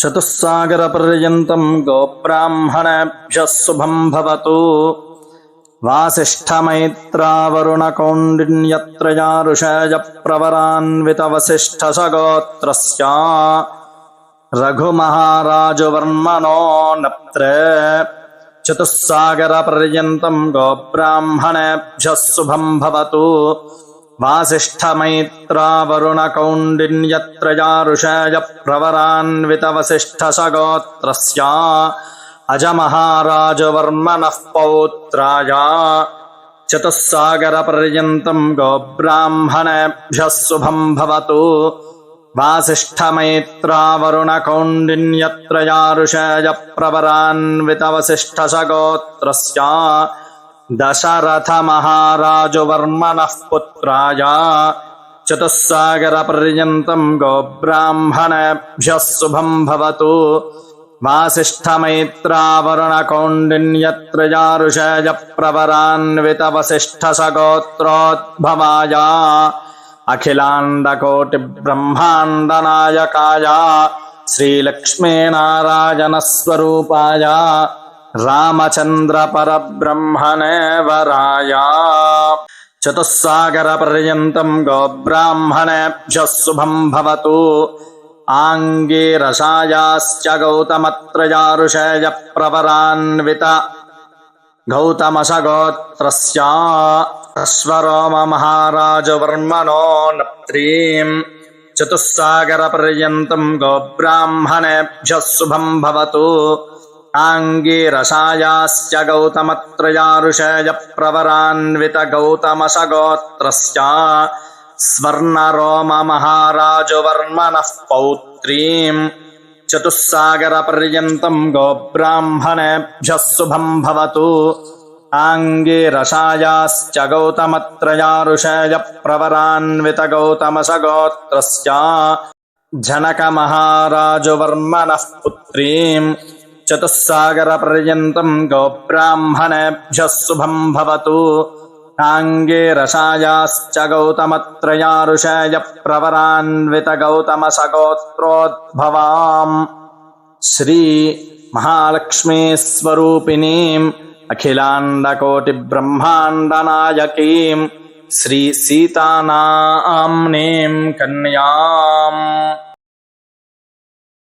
चतुस्सागरपर्यन्तम् गोब्राह्मणेभ्यः शुभम् भवतु। वासिष्ठमैत्रावरुणकौण्डिन्यत्र यारुषयप्रवरान्वितवसिष्ठसगोत्रस्य रघुमहाराजवर्मणो नप्त्र। चतुस्सागरपर्यन्तम् गोब्राह्मणेभ्यः शुभम् भवतु। वासिष्ठमैत्रावरुणकौण्डिन्यत्र अजमहाराजवर्मणः पौत्राय चतुस्सागरपर्यन्तम् गोब्राह्मणेभ्यः शुभम् भवतु। वासिष्ठमैत्रावरुणकौण्डिन्यत्र यारुषयप्रवरान्वितवसिष्ठसगोत्रस्य दशरथमहाराजवर्मणः पुत्राय चतुस्सागरपर्यन्तम् गोब्राह्मणेभ्यः शुभम् भवतु। वासिष्ठमैत्रावरुणकौण्डिन्यत्र यारुषयप्रवरान्वितवसिष्ठसगोत्रोद्भवाय अखिलाण्डकोटिब्रह्माण्डनायकाय। श्रीलक्ष्मीनारायणस्वरूपाय रामचन्द्रपरब्रह्मणे वराय चतुस्सागरपर्यन्तम् गोब्राह्मणेभ्यः शुभम् भवतु। आङ्गीरसायाश्च गौतमत्रयारुषेयप्रवरान्वित। गौतमशगोत्रस्य अश्वरोममहाराजवर्मणो नप्त्रीम् चतुस्सागरपर्यन्तम् गोब्राह्मणेभ्यः शुभम् भवतु आङ्गीरसायाश्च गौतमत्रयारुषेयप्रवरान्वितगौतमशगोत्रस्य स्वर्णरोममहाराजवर्मणः पौत्रीम् चतुस्सागरपर्यन्तम् गोब्राह्मणेभ्यः शुभम् भवतु। आङ्गीरसायाश्च गौतमत्रयारुषेयप्रवरान्वितगौतमशगोत्रस्य जनकमहाराजवर्मणः पुत्रीम् चतुस्सागरपर्यन्तम् गोब्राह्मणेभ्यः शुभम् भवतु। आङ्गीरसायाश्च गौतमत्रयारुषेयप्रवरान्वितगौतमसगोत्रोद्भवाम् श्रीमहालक्ष्मीस्वरूपिणीम् अखिलाण्डकोटिब्रह्माण्डनायकीम् श्रीसीतानाम्नीम् कन्याम्